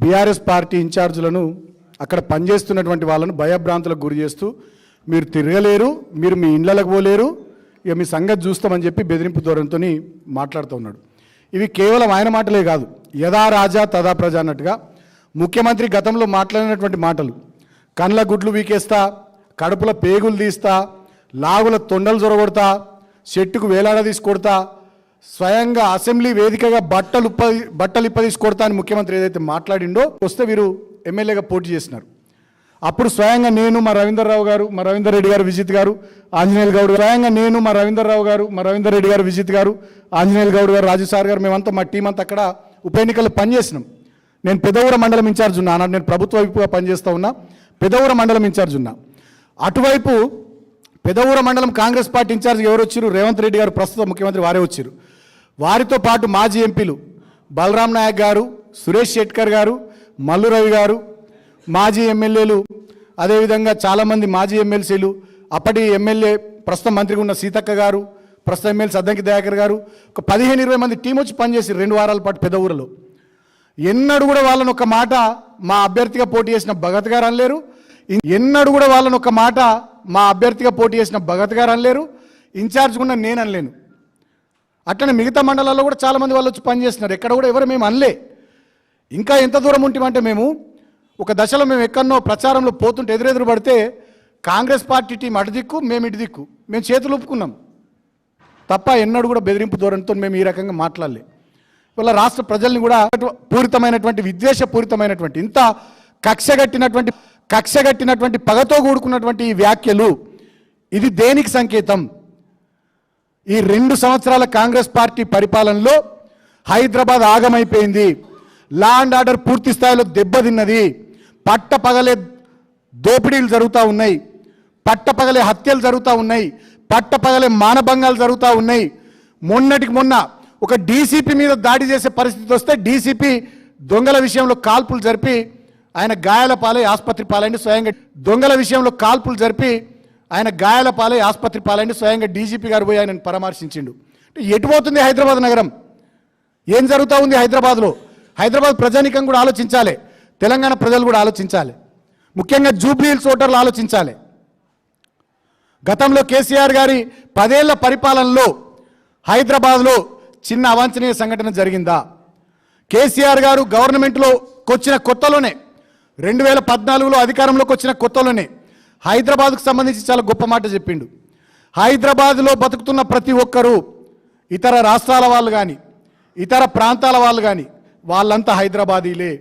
BRS party ఇన్ఛార్జులను అక్కడ పనిచేస్తున్నటువంటి వాళ్ళను భయభ్రాంతులకు గురి చేస్తూ మీరు తిరగలేరు మీరు మీ ఇండ్లకు పోలేరు ఇక మీ సంగతి చూస్తామని చెప్పి బెదిరింపు ధోరణితో మాట్లాడుతూ ఉన్నాడు. ఇవి కేవలం ఆయన మాటలే కాదు యథా రాజా తదా ప్రజ అన్నట్టుగా ముఖ్యమంత్రి గతంలో మాట్లాడినటువంటి మాటలు. కండ్ల గుడ్లు వీకేస్తా కడుపుల పేగులు తీస్తా లాగుల తొండలు జొరగొడతా చెట్టుకు వేలాడ తీసుకొడతా స్వయంగా అసెంబ్లీ వేదికగా బట్టలు బట్టలు ఇప్పదీసి కొడతా అని ముఖ్యమంత్రి ఏదైతే మాట్లాడిండో వస్తే వీరు ఎమ్మెల్యేగా పోటీ చేసినారు. అప్పుడు స్వయంగా నేను మా రవీందర్రావు గారు మా రవీందర్ రెడ్డి గారు విజిత్ గారు ఆంజనేయులు గౌడ్ స్వయంగా నేను మా రవీందర్రావు గారు మా రవీందర్ రెడ్డి గారు విజిత్ గారు ఆంజనేయులు గౌడ్ గారు రాజు సార్ గారు మేమంతా మా టీం అంతా అక్కడ ఉప ఎన్నికల్లో పనిచేసినాం. నేను పెదవుర మండలం ఇన్ఛార్జ్ ఉన్నా నేను ప్రభుత్వ వైపుగా పనిచేస్తూ ఉన్నా పెదవుర మండలం ఇన్ఛార్జ్ ఉన్నా. అటువైపు పెదవూర మండలం కాంగ్రెస్ పార్టీ ఇన్ఛార్జ్ ఎవరు వచ్చారు రేవంత్ రెడ్డి గారు ప్రస్తుత ముఖ్యమంత్రి వారే వచ్చారు వారితో పాటు మాజీ ఎంపీలు బలరాం నాయక్ గారు సురేష్ షెట్కర్ గారు మల్లు రవి గారు మాజీ ఎమ్మెల్యేలు అదేవిధంగా చాలామంది మాజీ ఎమ్మెల్సీలు అప్పటి ఎమ్మెల్యే ప్రస్తుతం మంత్రిగా ఉన్న సీతక్క గారు ప్రస్తుతం ఎమ్మెల్సీ అద్దంకి దయాకర్ గారు ఒక పదిహేను ఇరవై మంది టీం వచ్చి పనిచేసి రెండు వారాల పాటు పెద్ద ఊరిలో ఎన్నడూ కూడా వాళ్ళని ఒక మాట మా అభ్యర్థిగా పోటీ చేసిన భగత్ గారు అనలేరు. ఎన్నడు ఎన్నడూ కూడా వాళ్ళని ఒక మాట మా అభ్యర్థిగా పోటీ చేసిన భగత్ గారు అనలేరు ఇన్ఛార్జ్ కూడా నేను అనలేను. అట్లనే మిగతా మండలాల్లో కూడా చాలామంది వాళ్ళు వచ్చి పనిచేస్తున్నారు ఎక్కడ కూడా ఎవరు మేము అనలే. ఇంకా ఎంత దూరం ఉంటామంటే మేము ఒక దశలో మేము ఎక్కడనో ప్రచారంలో పోతుంటే ఎదురెదురు పడితే కాంగ్రెస్ పార్టీ టీం అటు దిక్కు మేము ఇటు దిక్కు. మేము చేతులు ఒప్పుకున్నాం. తప్ప ఎన్నడూ కూడా బెదిరింపు ధోరణితో మేము ఈ రకంగా మాట్లాడలే. ఇవాళ రాష్ట్ర ప్రజల్ని కూడా పూరితమైనటువంటి విద్వేషపూరితమైనటువంటి ఇంత కక్ష కట్టినటువంటి కక్షగట్టినటువంటి పగతో కూడుకున్నటువంటి ఈ వ్యాఖ్యలు ఇది దేనికి సంకేతం? ఈ రెండు సంవత్సరాల కాంగ్రెస్ పార్టీ పరిపాలనలో హైదరాబాద్ ఆగమైపోయింది. లా అండ్ ఆర్డర్ పూర్తి స్థాయిలో దెబ్బతిన్నది. పట్టపగలే దోపిడీలు జరుగుతూ ఉన్నాయి. పట్టపగలే హత్యలు జరుగుతూ ఉన్నాయి. పట్టపగలే మానభంగాలు జరుగుతూ ఉన్నాయి. మొన్నటికి మొన్న ఒక డీసీపీ మీద దాడి చేసే పరిస్థితి వస్తే డీసీపీ దొంగల విషయంలో కాల్పులు జరిపి ఆయన గాయాల పాలై ఆసుపత్రి పాలైంది. స్వయంగా దొంగల విషయంలో కాల్పులు జరిపి ఆయన గాయాల పాలై ఆసుపత్రి పాలైంది. స్వయంగా డీజీపీ గారు పోయి ఆయనను పరామర్శించిండు. ఎటుపోతుంది ఎటు పోతుంది హైదరాబాద్ నగరం? ఏం జరుగుతూ ఉంది హైదరాబాద్లో? హైదరాబాద్ ప్రజానికం కూడా ఆలోచించాలి. తెలంగాణ ప్రజలు కూడా ఆలోచించాలి. ముఖ్యంగా జూబ్లీ హిల్స్ ఓటర్లు ఆలోచించాలి. గతంలో కేసీఆర్ గారి పదేళ్ళ పరిపాలనలో హైదరాబాద్లో చిన్న అవాంఛనీయ సంఘటన జరిగిందా? కేసీఆర్ గారు గవర్నమెంట్లో వచ్చిన కొత్తలోనే రెండు వేల పద్నాలుగులో అధికారంలోకి వచ్చిన కొత్తలోనే హైదరాబాద్కు సంబంధించి చాలా గొప్ప మాట చెప్పిండు. హైదరాబాద్లో బతుకుతున్న ప్రతి ఒక్కరూ ఇతర రాష్ట్రాల వాళ్ళు కానీ ఇతర ప్రాంతాల వాళ్ళు కానీ వాళ్ళంతా హైదరాబాదీలే.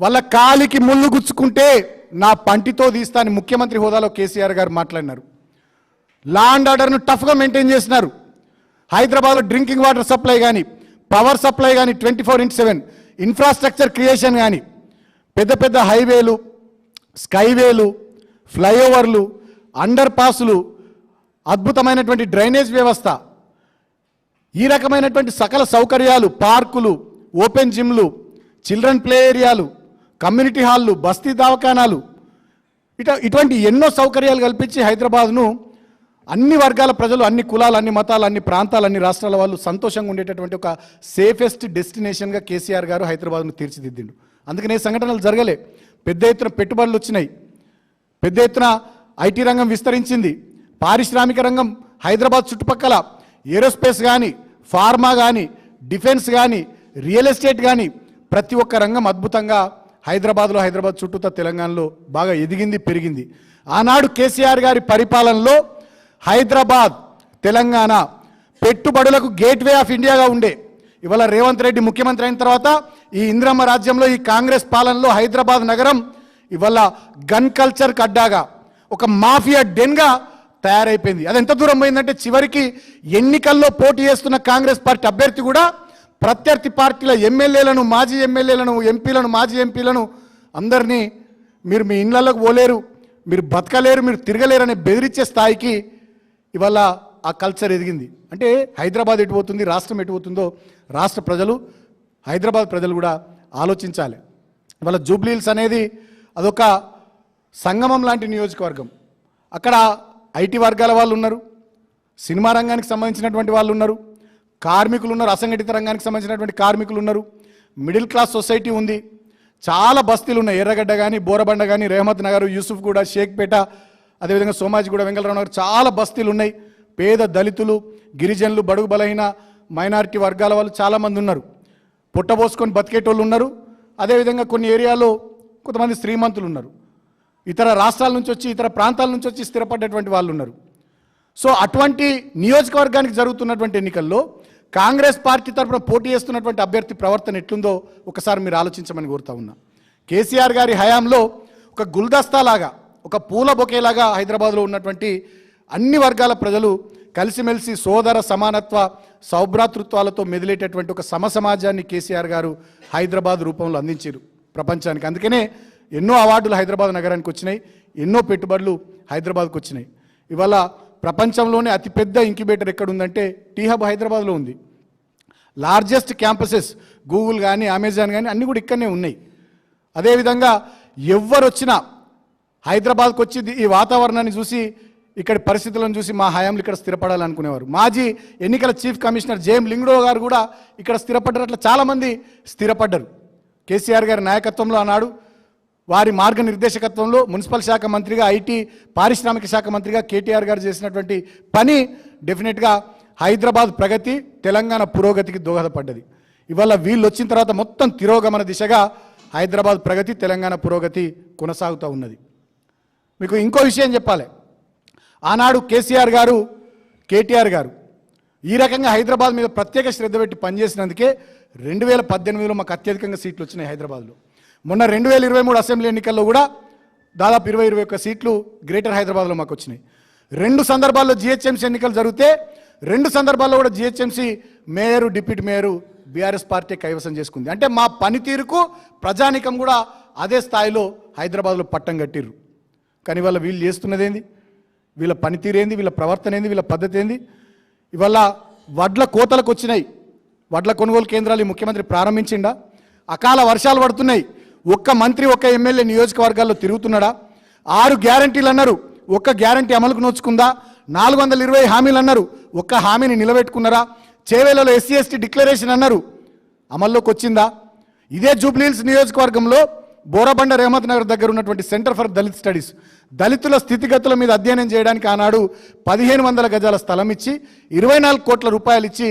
వాళ్ళ కాలికి ముళ్ళు గుచ్చుకుంటే నా పంటితో తీస్తాను ముఖ్యమంత్రి హోదాలో కేసీఆర్ గారు మాట్లాడినారు. లా అండ్ ఆర్డర్ను టఫ్గా మెయింటైన్ చేసినారు. హైదరాబాద్లో డ్రింకింగ్ వాటర్ సప్లై కానీ పవర్ సప్లై కానీ twenty four into seven infrastructure creation కానీ పెద్ద పెద్ద హైవేలు స్కైవేలు ఫ్లైఓవర్లు అండర్ పాసులు అద్భుతమైనటువంటి డ్రైనేజ్ వ్యవస్థ ఈ రకమైనటువంటి సకల సౌకర్యాలు పార్కులు ఓపెన్ జిమ్లు చిల్డ్రన్ ప్లే ఏరియాలు కమ్యూనిటీ హాళ్ళు బస్తీ దవాఖానాలు ఇట ఇటువంటి ఎన్నో సౌకర్యాలు కల్పించి హైదరాబాద్ను అన్ని వర్గాల ప్రజలు అన్ని కులాలు అన్ని మతాలు అన్ని ప్రాంతాలు అన్ని రాష్ట్రాల వాళ్ళు సంతోషంగా ఉండేటటువంటి ఒక సేఫెస్ట్ డెస్టినేషన్గా కేసీఆర్ గారు హైదరాబాద్ను తీర్చిదిద్దిండు. అందుకనే సంఘటనలు జరగలే. పెద్ద ఎత్తున పెట్టుబడులు వచ్చినాయి. పెద్ద ఎత్తున ఐటీ రంగం విస్తరించింది. పారిశ్రామిక రంగం హైదరాబాద్ చుట్టుపక్కల ఏరోస్పేస్ కానీ ఫార్మా కానీ డిఫెన్స్ కానీ రియల్ ఎస్టేట్ కానీ ప్రతి ఒక్క రంగం అద్భుతంగా హైదరాబాద్లో హైదరాబాద్ చుట్టూతా తెలంగాణలో బాగా ఎదిగింది పెరిగింది. ఆనాడు కేసీఆర్ గారి పరిపాలనలో హైదరాబాద్ తెలంగాణ పెట్టుబడులకు గేట్వే ఆఫ్ ఇండియాగా ఉండే. ఇవాళ రేవంత్ రెడ్డి ముఖ్యమంత్రి అయిన తర్వాత ఈ ఇంద్రమ్మ రాజ్యంలో ఈ కాంగ్రెస్ పాలనలో హైదరాబాద్ నగరం ఇవాళ గన్ కల్చర్కి అడ్డాగా ఒక మాఫియా డెన్గా తయారైపోయింది. అది ఎంత దూరం పోయిందంటే చివరికి ఎన్నికల్లో పోటీ చేస్తున్న కాంగ్రెస్ పార్టీ అభ్యర్థి కూడా ప్రత్యర్థి పార్టీల ఎమ్మెల్యేలను మాజీ ఎమ్మెల్యేలను ఎంపీలను మాజీ ఎంపీలను అందరినీ మీరు మీ ఇళ్ళలోకి పోలేరు మీరు బతకలేరు మీరు తిరగలేరు అనే బెదిరించే స్థాయికి ఇవాళ ఆ కల్చర్ ఎదిగింది. అంటే హైదరాబాద్ ఎటు పోతుంది రాష్ట్రం ఎటు పోతుందో రాష్ట్ర ప్రజలు హైదరాబాద్ ప్రజలు కూడా ఆలోచించాలి. ఇవాళ జూబ్లీల్స్ అనేది అదొక సంగమం లాంటి నియోజకవర్గం. అక్కడ ఐటీ వర్గాల వాళ్ళు ఉన్నారు సినిమా రంగానికి సంబంధించినటువంటి వాళ్ళు ఉన్నారు కార్మికులు ఉన్నారు అసంఘటిత రంగానికి సంబంధించినటువంటి కార్మికులు ఉన్నారు మిడిల్ క్లాస్ సొసైటీ ఉంది చాలా బస్తీలు ఉన్నాయి. ఎర్రగడ్డ కానీ బోరబండ కానీ రేహమత్ నగర్ యూసుఫ్ కూడా షేక్పేట అదేవిధంగా సోమాజిగూడ వెంకటరావు నగర్ చాలా బస్తీలు ఉన్నాయి. పేద దళితులు గిరిజనులు బడుగు బలహీన మైనారిటీ వర్గాల వాళ్ళు చాలామంది ఉన్నారు. పుట్టబోసుకొని బతికేటోళ్ళు ఉన్నారు. అదేవిధంగా కొన్ని ఏరియాలో కొంతమంది శ్రీమంతులు ఉన్నారు. ఇతర రాష్ట్రాల నుంచి వచ్చి ఇతర ప్రాంతాల నుంచి వచ్చి స్థిరపడ్డటువంటి వాళ్ళు ఉన్నారు. సో అటువంటి నియోజకవర్గానికి జరుగుతున్నటువంటి ఎన్నికల్లో కాంగ్రెస్ పార్టీ తరఫున పోటీ చేస్తున్నటువంటి అభ్యర్థి ప్రవర్తన ఎట్లుందో ఒకసారి మీరు ఆలోచించమని కోరుతా ఉన్నా. కేసీఆర్ గారి హయాంలో ఒక గుల్దస్తా లాగా ఒక పూల బొకేలాగా హైదరాబాద్లో ఉన్నటువంటి అన్ని వర్గాల ప్రజలు కలిసిమెలిసి సోదర సమానత్వ సౌభ్రాతృత్వాలతో మెదిలేటటువంటి ఒక సమ సమాజాన్ని కేసీఆర్ గారు హైదరాబాద్ రూపంలో అందించారు ప్రపంచానికి. అందుకనే ఎన్నో అవార్డులు హైదరాబాద్ నగరానికి వచ్చినాయి ఎన్నో పెట్టుబడులు హైదరాబాద్కు వచ్చినాయి. ఇవాళ ప్రపంచంలోనే అతిపెద్ద ఇంక్యుబేటర్ ఎక్కడుందంటే టీ హబ్ హైదరాబాద్లో ఉంది. లార్జెస్ట్ క్యాంపసెస్ గూగుల్ కానీ అమెజాన్ కానీ అన్నీ కూడా ఇక్కడనే ఉన్నాయి. అదేవిధంగా ఎవ్వరు వచ్చినా హైదరాబాద్కు వచ్చి ఈ వాతావరణాన్ని చూసి ఇక్కడ పరిస్థితులను చూసి మా హయాంలో ఇక్కడ స్థిరపడాలనుకునేవారు. మాజీ ఎన్నికల చీఫ్ కమిషనర్ జేఎం లింగ్డో గారు కూడా ఇక్కడ స్థిరపడ్డారు అట్లా చాలామంది స్థిరపడ్డారు. కేసీఆర్ గారి నాయకత్వంలో ఆనాడు వారి మార్గనిర్దేశకత్వంలో మున్సిపల్ శాఖ మంత్రిగా ఐటీ పారిశ్రామిక శాఖ మంత్రిగా కేటీఆర్ గారు చేసినటువంటి పని డెఫినెట్గా హైదరాబాద్ ప్రగతి తెలంగాణ పురోగతికి దోహదపడ్డది. ఇవాళ వీళ్ళు వచ్చిన తర్వాత మొత్తం తిరోగమన దిశగా హైదరాబాద్ ప్రగతి తెలంగాణ పురోగతి కొనసాగుతూ ఉన్నది. మీకు ఇంకో విషయం చెప్పాలి. ఆనాడు కేసీఆర్ గారు కేటీఆర్ గారు ఈ రకంగా హైదరాబాద్ మీద ప్రత్యేక శ్రద్ధ పెట్టి పనిచేసినందుకే రెండు వేల పద్దెనిమిదిలో మాకు అత్యధికంగా సీట్లు వచ్చినాయి హైదరాబాద్లో. మొన్న రెండు వేల ఇరవై మూడు అసెంబ్లీ ఎన్నికల్లో కూడా దాదాపు ఇరవై ఇరవై ఒక్క సీట్లు గ్రేటర్ హైదరాబాద్లో మాకు వచ్చినాయి. రెండు సందర్భాల్లో జిహెచ్ఎంసీ ఎన్నికలు జరిగితే రెండు సందర్భాల్లో కూడా GHMC mayor deputy mayor BRS party కైవసం చేసుకుంది. అంటే మా పనితీరుకు ప్రజానికం కూడా అదే స్థాయిలో హైదరాబాద్లో పట్టం కట్టిర్రు. కానీ ఇవాళ వీళ్ళు చేస్తున్నదేంది? వీళ్ళ పనితీరేంది వీళ్ళ ప్రవర్తన ఏంది? వీళ్ళ పద్ధతి ఏంది? ఇవాళ వడ్ల కోతలకు వచ్చినాయి. వడ్ల కొనుగోలు కేంద్రాలు ఈ ముఖ్యమంత్రి ప్రారంభించిండా? అకాల వర్షాలు పడుతున్నాయి. ఒక్క మంత్రి ఒక్క ఎమ్మెల్యే నియోజకవర్గాల్లో తిరుగుతున్నాడా? ఆరు గ్యారంటీలు అన్నారు. ఒక్క గ్యారంటీ అమలుకు నోచుకుందా? నాలుగు వందల ఇరవై హామీలు అన్నారు. ఒక్క హామీని నిలబెట్టుకున్నారా? చేవేలలో ఎస్సీ ఎస్టీ డిక్లరేషన్ అన్నారు. అమల్లోకి వచ్చిందా? ఇదే జూబ్లీహిల్స్ నియోజకవర్గంలో బోరబండ రేమత్ నగర్ దగ్గర ఉన్నటువంటి సెంటర్ ఫర్ దళిత్ స్టడీస్ దళితుల స్థితిగతుల మీద అధ్యయనం చేయడానికి ఆనాడు పదిహేను వందల గజాల స్థలం ఇచ్చి ఇరవై నాలుగు కోట్ల రూపాయలు ఇచ్చి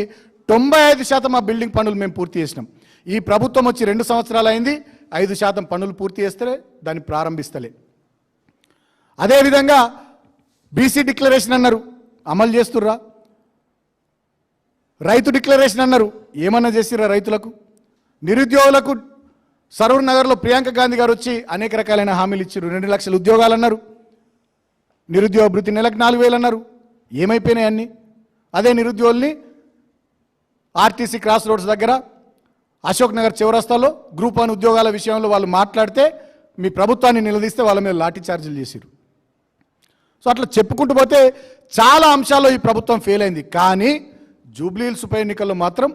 తొంభై ఐదు శాతం ఆ బిల్డింగ్ పనులు మేము పూర్తి చేసినాం. ఈ ప్రభుత్వం వచ్చి రెండు సంవత్సరాలు అయింది ఐదు శాతం పనులు పూర్తి చేస్తే దాన్ని ప్రారంభిస్తలే. అదేవిధంగా బీసీ డిక్లరేషన్ అన్నారు అమలు చేస్తుర్రా? రైతు డిక్లరేషన్ అన్నారు ఏమన్నా చేసిర్రా రైతులకు? నిరుద్యోగులకు సరూర్ నగర్లో ప్రియాంక గాంధీ గారు వచ్చి అనేక రకాలైన హామీలు ఇచ్చారు. రెండు లక్షల ఉద్యోగాలు అన్నారు. నిరుద్యోగ భృతి నెలకు నాలుగు వేలు అన్నారు. ఏమైపోయినాయి అన్నీ? అదే నిరుద్యోగుల్ని ఆర్టీసీ క్రాస్ రోడ్స్ దగ్గర అశోక్ నగర్ చివరస్తాలో గ్రూప్ వన్ ఉద్యోగాల విషయంలో వాళ్ళు మాట్లాడితే మీ ప్రభుత్వాన్ని నిలదీస్తే వాళ్ళ మీద లాఠీ చార్జీలు చేశారు సో అట్లా చెప్పుకుంటూ పోతే చాలా అంశాల్లో ఈ ప్రభుత్వం ఫెయిల్ అయింది. కానీ జూబ్లీహిల్స్ ఉప ఎన్నికల్లో మాత్రం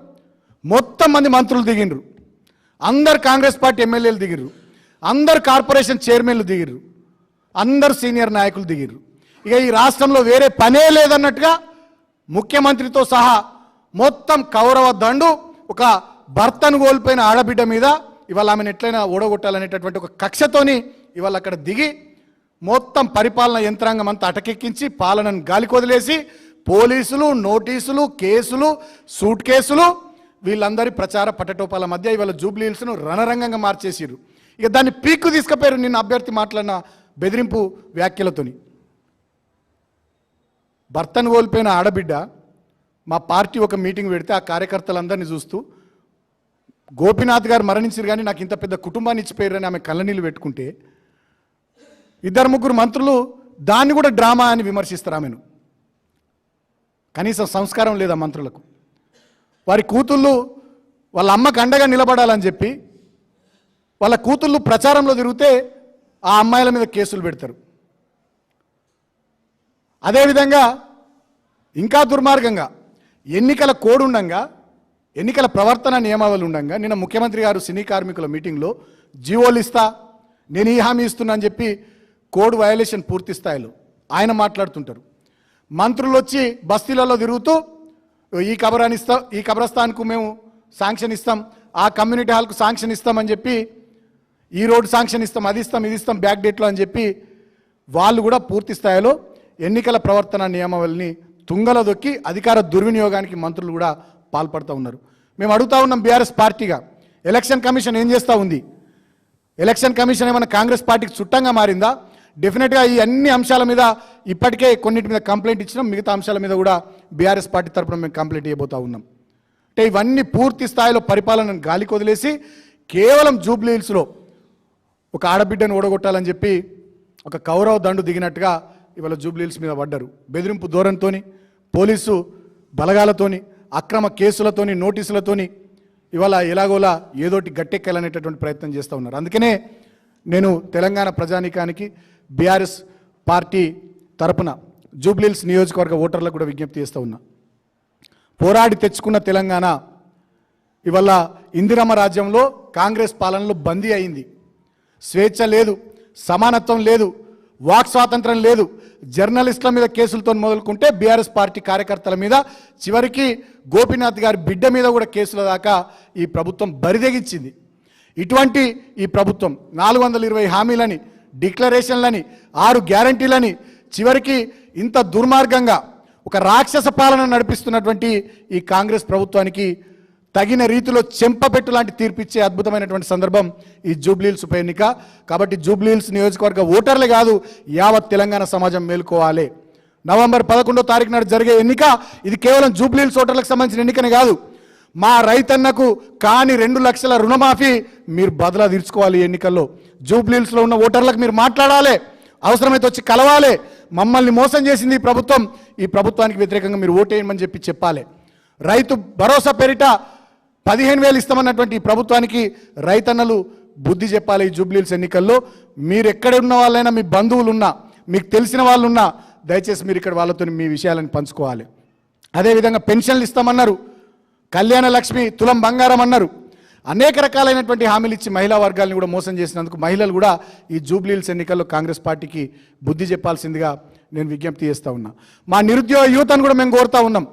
మొత్తం మంది మంత్రులు దిగిండ్రు. అందరు కాంగ్రెస్ పార్టీ ఎమ్మెల్యేలు దిగిర్రు. అందరు కార్పొరేషన్ చైర్మన్లు దిగిర్రు. అందరు సీనియర్ నాయకులు దిగిర్రు. ఇక ఈ రాష్ట్రంలో వేరే పనే లేదన్నట్టుగా ముఖ్యమంత్రితో సహా మొత్తం కౌరవ దండు ఒక భర్తను కోల్పోయిన ఆడబిడ్డ మీద ఇవాళ ఆమెను ఎట్లయినా ఓడగొట్టాలనేటటువంటి ఒక కక్షతోని ఇవాళ అక్కడ దిగి మొత్తం పరిపాలన యంత్రాంగం అంతా అటకెక్కించి పాలనను గాలికొదిలేసి పోలీసులు నోటీసులు కేసులు సూట్ కేసులు వీళ్ళందరి ప్రచార పట్టటోపాల మధ్య ఇవాళ జూబ్లీ హిల్స్ను రణరంగంగా మార్చేసిర్రు. ఇక దాన్ని పీక్కు తీసుకుపోయారు నిన్న అభ్యర్థి మాట్లాడిన బెదిరింపు వ్యాఖ్యలతోని. భర్తను కోల్పోయిన ఆడబిడ్డ మా పార్టీ ఒక మీటింగ్ పెడితే ఆ కార్యకర్తలందరినీ చూస్తూ గోపీనాథ్ గారు మరణించారు కానీ నాకు ఇంత పెద్ద కుటుంబాన్ని ఇచ్చిపోయారని ఆమె కళ్ళనీళ్ళు పెట్టుకుంటే ఇద్దరు ముగ్గురు మంత్రులు దాన్ని కూడా డ్రామా అని విమర్శిస్తారు ఆమెను. కనీసం సంస్కారం లేదా మంత్రులకు. వారి కూతుళ్ళు వాళ్ళ అమ్మకు అండగా నిలబడాలని చెప్పి వాళ్ళ కూతుళ్ళు ప్రచారంలో తిరిగితే ఆ అమ్మాయిల మీద కేసులు పెడతారు. అదేవిధంగా ఇంకా దుర్మార్గంగా ఎన్నికల కోడ్ ఉండంగా ఎన్నికల ప్రవర్తన నియమావళి ఉండగా నిన్న ముఖ్యమంత్రి గారు సినీ కార్మికుల మీటింగ్లో జీవోలు ఇస్తా నేను ఈ హామీ ఇస్తున్నా అని చెప్పి కోడ్ వయలేషన్ పూర్తి స్థాయిలో ఆయన మాట్లాడుతుంటారు. మంత్రులు వచ్చి బస్తీలలో తిరుగుతూ ఈ కబరాన్ని ఇస్తాం ఈ కబరస్థాన్కు మేము శాంక్షన్ ఇస్తాం. ఆ కమ్యూనిటీ హాల్కు శాంక్షన్ ఇస్తామని చెప్పి ఈ రోడ్డు శాంక్షన్ ఇస్తాం అది ఇస్తాం ఇది ఇస్తాం బ్యాక్ డేట్లో అని చెప్పి వాళ్ళు కూడా పూర్తి స్థాయిలో ఎన్నికల ప్రవర్తన నియమావళిని తుంగలో దొక్కి అధికార దుర్వినియోగానికి మంత్రులు కూడా పాల్పడుతూ ఉన్నారు. మేము అడుగుతా ఉన్నాం బీఆర్ఎస్ పార్టీగా ఎలక్షన్ కమిషన్ ఏం చేస్తూ ఉంది? ఎలక్షన్ కమిషన్ ఏమైనా కాంగ్రెస్ పార్టీకి చుట్టంగా మారిందా? డెఫినెట్గా ఈ అన్ని అంశాల మీద ఇప్పటికే కొన్నిటి మీద కంప్లైంట్ ఇచ్చినాం. మిగతా అంశాల మీద కూడా బీఆర్ఎస్ పార్టీ తరఫున మేము కంప్లైంట్ ఇవ్వబోతా ఉన్నాం. అంటే ఇవన్నీ పూర్తి స్థాయిలో పరిపాలనను గాలికి వదిలేసి కేవలం జూబ్లీ హిల్స్లో ఒక ఆడబిడ్డను ఓడగొట్టాలని చెప్పి ఒక కౌరవ దండు దిగినట్టుగా ఇవాళ జూబ్లీ హిల్స్ మీద పడ్డారు. బెదిరింపు ధోరణితోని పోలీసు బలగాలతోని అక్రమ కేసులతోని నోటీసులతోని ఇవాళ ఎలాగోలా ఏదోటి గట్టెక్కాలనేటటువంటి ప్రయత్నం చేస్తూ ఉన్నారు. అందుకనే నేను తెలంగాణ ప్రజానీకానికి బీఆర్ఎస్ పార్టీ తరపున జూబ్లీహిల్స్ నియోజకవర్గ ఓటర్లకు కూడా విజ్ఞప్తి చేస్తూ ఉన్నా. పోరాడి తెచ్చుకున్న తెలంగాణ ఇవాళ ఇందిరమ్మ రాజ్యంలో కాంగ్రెస్ పాలనలో బందీ అయింది. స్వేచ్ఛ లేదు సమానత్వం లేదు వాక్ స్వాతంత్రం లేదు. జర్నలిస్టుల మీద కేసులతో మొదలుకుంటే బీఆర్ఎస్ పార్టీ కార్యకర్తల మీద చివరికి గోపీనాథ్ గారి బిడ్డ మీద కూడా కేసుల దాకా ఈ ప్రభుత్వం బరిదెగించింది. ఇటువంటి ఈ ప్రభుత్వం నాలుగు వందల ఇరవై హామీలని డిక్లరేషన్లని ఆరు గ్యారంటీలని చివరికి ఇంత దుర్మార్గంగా ఒక రాక్షస పాలన నడిపిస్తున్నటువంటి ఈ కాంగ్రెస్ ప్రభుత్వానికి తగిన రీతిలో చెంపపెట్టు లాంటి తీర్పిచ్చే అద్భుతమైనటువంటి సందర్భం ఈ జూబ్లీహిల్స్ ఉప ఎన్నిక. కాబట్టి జూబ్లీహిల్స్ నియోజకవర్గ ఓటర్లే కాదు యావత్ తెలంగాణ సమాజం మేల్కోవాలి. నవంబర్ పదకొండో తారీఖు నాడు జరిగే ఎన్నిక ఇది కేవలం జూబ్లీహిల్స్ ఓటర్లకు సంబంధించిన ఎన్నికనే కాదు. మా రైతన్నకు కాని రెండు లక్షల రుణమాఫీ మీరు బదలా తీర్చుకోవాలి ఈ ఎన్నికల్లో జూబ్లీహిల్స్లో ఉన్న ఓటర్లకు మీరు మాట్లాడాలి. అవసరమైతే వచ్చి కలవాలి. మమ్మల్ని మోసం చేసింది ఈ ప్రభుత్వం. ఈ ప్రభుత్వానికి వ్యతిరేకంగా మీరు ఓటేయమని చెప్పి చెప్పాలి. రైతు భరోసా పేరిట పదిహేను వేలు ఇస్తామన్నటువంటి ఈ ప్రభుత్వానికి రైతన్నలు బుద్ధి చెప్పాలి ఈ జూబ్లీహిల్స్ ఎన్నికల్లో. మీరు ఎక్కడ ఉన్న వాళ్ళైనా మీ బంధువులు ఉన్నా మీకు తెలిసిన వాళ్ళు ఉన్నా దయచేసి మీరు ఇక్కడ వాళ్ళతో మీ విషయాలను పంచుకోవాలి. అదేవిధంగా పెన్షన్లు ఇస్తామన్నారు. కళ్యాణ లక్ష్మి తులం బంగారం అన్నారు. అనేక రకాలైనటువంటి హామీలు ఇచ్చి మహిళా వర్గాలను కూడా మోసం చేసినందుకు మహిళలు కూడా ఈ జూబ్లీల్స్ ఎన్నికల్లో కాంగ్రెస్ పార్టీకి బుద్ధి చెప్పాల్సిందిగా నేను విజ్ఞప్తి చేస్తూ ఉన్నా. మా నిరుద్యోగ యువతను కూడా మేము కోరుతా ఉన్నాం.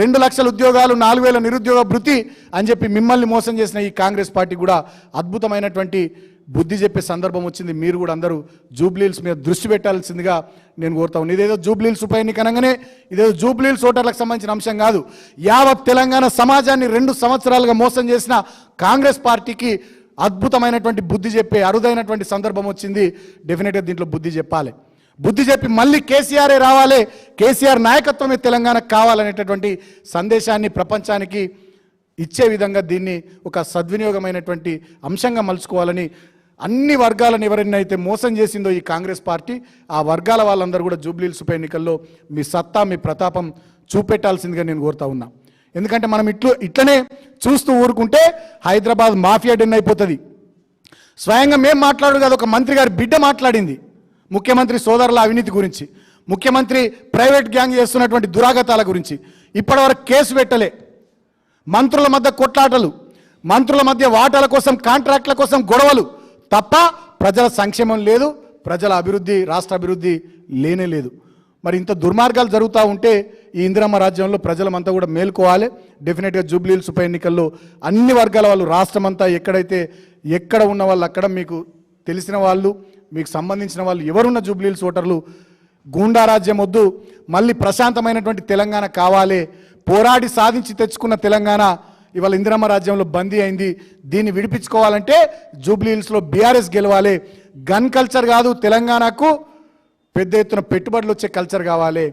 రెండు లక్షల ఉద్యోగాలు నాలుగు వేల నిరుద్యోగ భృతి అని చెప్పి మిమ్మల్ని మోసం చేసిన ఈ కాంగ్రెస్ పార్టీ కూడా అద్భుతమైనటువంటి బుద్ధి చెప్పే సందర్భం వచ్చింది. మీరు కూడా అందరూ జూబ్లీల్స్ మీద దృష్టి పెట్టాల్సిందిగా నేను కోరుతా ఉన్నాను ఇదేదో జూబ్లీల్స్ ఉప ఎన్నిక అనగానే ఇదేదో జూబ్లీల్స్ ఓటర్లకు సంబంధించిన అంశం కాదు. యావత్ తెలంగాణ సమాజాన్ని రెండు సంవత్సరాలుగా మోసం చేసిన కాంగ్రెస్ పార్టీకి అద్భుతమైనటువంటి బుద్ధి చెప్పే అరుదైనటువంటి సందర్భం వచ్చింది. డెఫినెట్గా దీంట్లో బుద్ధి చెప్పాలి. బుద్ధి చెప్పి మళ్ళీ కేసీఆరే రావాలి. కేసీఆర్ నాయకత్వమే తెలంగాణకు కావాలనేటటువంటి సందేశాన్ని ప్రపంచానికి ఇచ్చే విధంగా దీన్ని ఒక సద్వినియోగమైనటువంటి అంశంగా మలుచుకోవాలని అన్ని వర్గాలను ఎవరినైతే మోసం చేసిందో ఈ కాంగ్రెస్ పార్టీ ఆ వర్గాల వాళ్ళందరూ కూడా జూబ్లీల్ ఉప ఎన్నికల్లో మీ సత్తా మీ ప్రతాపం చూపెట్టాల్సిందిగా నేను కోరుతా ఉన్నా. ఎందుకంటే మనం ఇట్లు ఇట్లనే చూస్తూ ఊరుకుంటే హైదరాబాద్ మాఫియా డెన్ అయిపోతుంది. స్వయంగా మేము మాట్లాడు కాదు ఒక మంత్రి గారి బిడ్డ మాట్లాడింది ముఖ్యమంత్రి సోదరుల అవినీతి గురించి. ముఖ్యమంత్రి ప్రైవేట్ గ్యాంగ్ చేస్తున్నటువంటి దురాగతాల గురించి. ఇప్పటివరకు కేసు పెట్టలే. మంత్రుల మధ్య కొట్లాటలు మంత్రుల మధ్య వాటాల కోసం కాంట్రాక్ట్ల కోసం గొడవలు. తప్ప ప్రజల సంక్షేమం లేదు ప్రజల అభివృద్ధి రాష్ట్ర అభివృద్ధి లేనే లేదు. మరి ఇంత దుర్మార్గాలు జరుగుతూ ఉంటే ఈ ఇందిరమ్మ రాజ్యంలో ప్రజలమంతా కూడా మేల్కోవాలి. డెఫినెట్గా జూబ్లీహిల్స్ ఉప ఎన్నికల్లో అన్ని వర్గాల వాళ్ళు రాష్ట్రమంతా ఎక్కడైతే ఎక్కడ ఉన్న వాళ్ళు అక్కడ మీకు తెలిసిన వాళ్ళు మీకు సంబంధించిన వాళ్ళు ఎవరున్న జూబ్లీహిల్స్ ఓటర్లు గూండా రాజ్యం వద్దు మళ్ళీ ప్రశాంతమైనటువంటి తెలంగాణ కావాలి పోరాడి సాధించి తెచ్చుకున్న తెలంగాణ ఇవాళ ఇందిరమ్మ రాజ్యంలో బందీ అయింది. దీన్ని విడిపించుకోవాలంటే జూబ్లీహిల్స్లో బీఆర్ఎస్ గెలవాలి. గన్ కల్చర్ కాదు తెలంగాణకు పెద్ద ఎత్తున పెట్టుబడులు వచ్చే కల్చర్ కావాలి.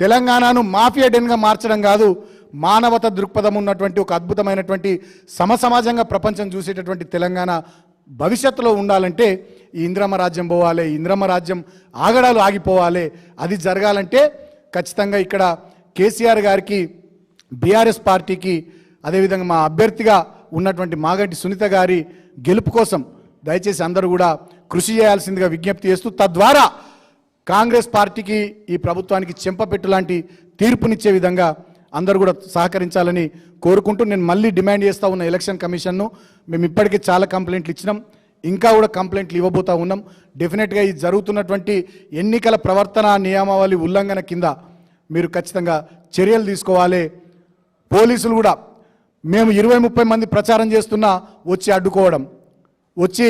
తెలంగాణను మాఫియా డెన్గా మార్చడం కాదు మానవత దృక్పథం ఉన్నటువంటి ఒక అద్భుతమైనటువంటి సమసమాజంగా ప్రపంచం చూసేటటువంటి తెలంగాణ భవిష్యత్తులో ఉండాలంటే ఈ ఇంద్రమ్మ రాజ్యం పోవాలి. ఇంద్రమ్మ రాజ్యం ఆగడాలు ఆగిపోవాలి. అది జరగాలంటే ఖచ్చితంగా ఇక్కడ కేసీఆర్ గారికి బీఆర్ఎస్ పార్టీకి అదేవిధంగా మా అభ్యర్థిగా ఉన్నటువంటి మాగంటి సునీత గారి గెలుపు కోసం దయచేసి అందరూ కూడా కృషి చేయాల్సిందిగా విజ్ఞప్తి చేస్తూ తద్వారా కాంగ్రెస్ పార్టీకి ఈ ప్రభుత్వానికి చెంపపెట్టు లాంటి తీర్పునిచ్చే విధంగా అందరూ కూడా సహకరించాలని కోరుకుంటూ నేను మళ్ళీ డిమాండ్ చేస్తూ ఉన్న ఎలక్షన్ కమిషన్ను మేము ఇప్పటికే చాలా కంప్లైంట్లు ఇచ్చినాం. ఇంకా కూడా కంప్లైంట్లు ఇవ్వబోతూ ఉన్నాం. డెఫినెట్గా ఈ జరుగుతున్నటువంటి ఎన్నికల ప్రవర్తన నియమావళి ఉల్లంఘన కింద మీరు ఖచ్చితంగా చర్యలు తీసుకోవాలి. పోలీసులు కూడా మేము ఇరవై ముప్పై మంది ప్రచారం చేస్తున్నా వచ్చి అడ్డుకోవడం వచ్చి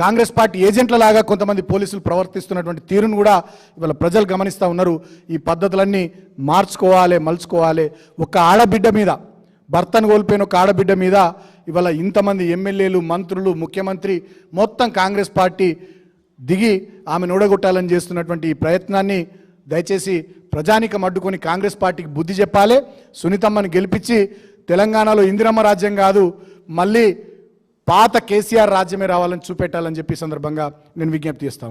కాంగ్రెస్ పార్టీ ఏజెంట్ల లాగా కొంతమంది పోలీసులు ప్రవర్తిస్తున్నటువంటి తీరును కూడా ఇవాళ ప్రజలు గమనిస్తూ ఉన్నారు. ఈ పద్ధతులన్నీ మార్చుకోవాలి మలుచుకోవాలి. ఒక ఆడబిడ్డ మీద భర్తను కోల్పోయిన ఒక ఆడబిడ్డ మీద ఇవాళ ఇంతమంది ఎమ్మెల్యేలు మంత్రులు ముఖ్యమంత్రి మొత్తం కాంగ్రెస్ పార్టీ దిగి ఆమెను ఓడగొట్టాలని చేస్తున్నటువంటి ఈ ప్రయత్నాన్ని దయచేసి ప్రజానికం అడ్డుకొని కాంగ్రెస్ పార్టీకి బుద్ధి చెప్పాలి. సునీతమ్మని గెలిపించి తెలంగాణలో ఇందిరమ్మ రాజ్యం కాదు మళ్ళీ పాత కేసీఆర్ రాజ్యమే రావాలని చూపెట్టాలని చెప్పి సందర్భంగా నేను విజ్ఞప్తి చేస్తా ఉన్నాను